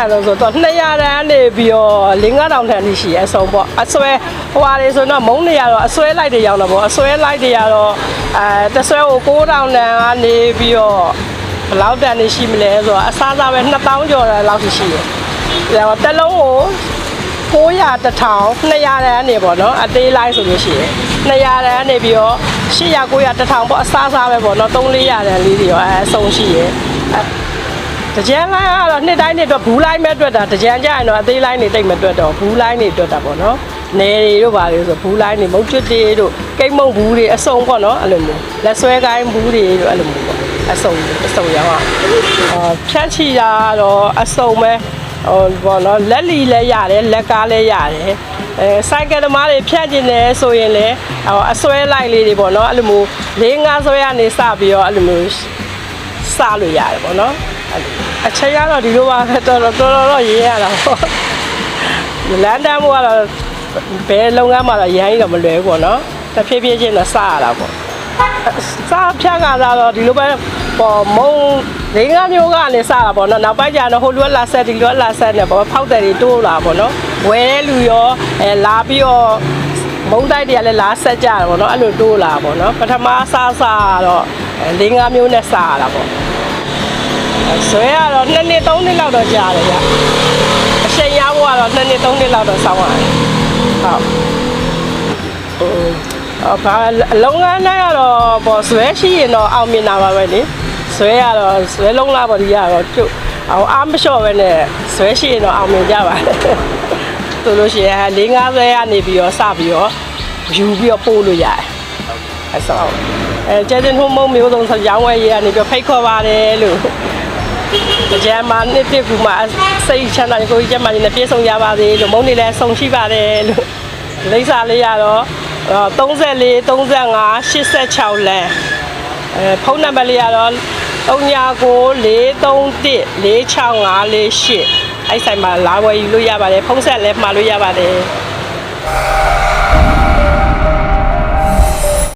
န်လို့ဆိုတော့200တန်းနေပြီးတော့5000တန်းထိရှိရအဆုံးပေါ့အစွဲဟိုဟာတွေဆိုတော့မုံနေရတော့အစွဲလိုက်တွေရောက်တော့ပေါ့အစွဲလိုက်တွေရတော့အဲတစ်စွဲကို9000တန်းကနေပြီးတော့ဘယ်လောက်တန်းနေရှိမလဲဆိုတော့အစားစားပဲ2000ကျော်တန်းလောက်ရှိရှိတယ်ဒါတော့တစ်လုံးကို900 1000 200တန်းနေပေါ့နော်အသေးလိုက်ဆိုလို့ရှိရင်200တန်းနေပြီးတော့800 900 1000ပေါ့အစားစားပဲပေါ့နော်3 400တန်းလေးတွေရောအဲအဆုံးရှိရယ်အဲ တကြံလိုင်းကတော့နှစ်တိုင်းနှစ်တော့ဘူးလိုင်းမဲ့တွေ့တာတကြံကြရင်တော့အသေးလိုင်းနေတိတ်မတွေ့တော့ဘူးလိုင်းနေတွေ့တာပေါ့နော်နေတွေတို့ပါလို့ဆိုဘူးလိုင်းနေမုတ်ကျွတ်တွေတို့ကိတ်မုတ်ဘူးတွေအစုံပေါ့နော်အဲ့လိုမျိုးလက်ဆွဲကိုင်းဘူးတွေတို့အဲ့လိုမျိုးပေါ့အစုံအစုံရောင်းอ่าဖြတ်ချီတာတော့အစုံပဲဟိုပေါ့နော်လက်လီလည်းရတယ်လက်ကားလည်းရတယ်အဲစိုက်ကယ်သမားတွေဖြတ်ကျင်တယ်ဆိုရင်လည်းဟိုအစွဲလိုက်လေးတွေပေါ့နော်အဲ့လိုမျိုး၄၅ဆွဲကနေစပြီးတော့အဲ့လိုမျိုးစလို့ရတယ်ပေါ့နော် အဲ့လိုအချိန်ကတော့ဒီလိုပါပဲတော်တော်တော်တော်ရေးရတာပေါ့လန်ဒန်ဘောကတော့ဘယ်လုပ်ငန်းမှာတော့ရိုင်းတော့မလွယ်ဘူးပေါ့နော်တဖြည်းဖြည်းချင်းတော့စရတာပေါ့စားဖြတ်ကစားတော့ဒီလိုပဲပေါ်မုံလေးငါမျိုးကနေစတာပေါ့နော်နောက်ပိုင်းကျတော့ဟိုလူကလာဆက်ဒီလူကလာဆက်နေပေါ့ဖောက်တယ်တွေတိုးလာပေါ့နော်ဝယ်တဲ့လူရောအဲလာပြီးတော့မုံတိုက်တွေကလည်းလာဆက်ကြတယ်ပေါ့နော်အဲ့လိုတိုးလာပေါ့နော်ပထမစားစားတော့အဲလေးငါမျိုးနဲ့စားရတာပေါ့ ဆွဲကတော့2နှစ်3နှစ်လောက်တော့ကြာတယ်ဗျအချိန်ရဖို့ကတော့2နှစ်3နှစ်လောက်တော့စောင်းရတယ်ဟုတ်အော်ဘာလုံငန်းတိုင်းကတော့ပေါ့ဆွဲရှိရင်တော့အောင်မြင်တာပါပဲလေဆွဲရတော့ဆွဲလုံးလားပေါ့ဒီကတော့ကျုပ်အောင်အားမလျှော့ပဲနဲ့ဆွဲရှိရင်တော့အောင်မြင်ကြပါလေဆိုလို့ရှိရင်၄၅ဆွဲကနေပြီးတော့စပြီးတော့ယူပြီးတော့ပို့လို့ရတယ်အဲဆိုအဲကျတဲ့ထုံးမုံမျိုးစုံဆိုရောင်းဝယ်ရေးကနေပြီးဖိတ်ခေါ်ပါတယ်လို့ ကြမ်းမနှစ်ပြကူမှာစိတ်ချမ်းသာကိုကြီးကျမ်းမာနေပြည့်စုံရပါစေလို့မုံနေလဲဆုံရှိပါတယ်လို့လိမ့်စာလေးရတော့34 35 86လမ်းအဲဖုန်းနံပါတ်လေးရတော့399431 46548အဲ့ဆိုင်မှာလာဝယ်ယူလို့ရပါတယ်ဖုန်းဆက်လည်းမှာလို့ရပါတယ်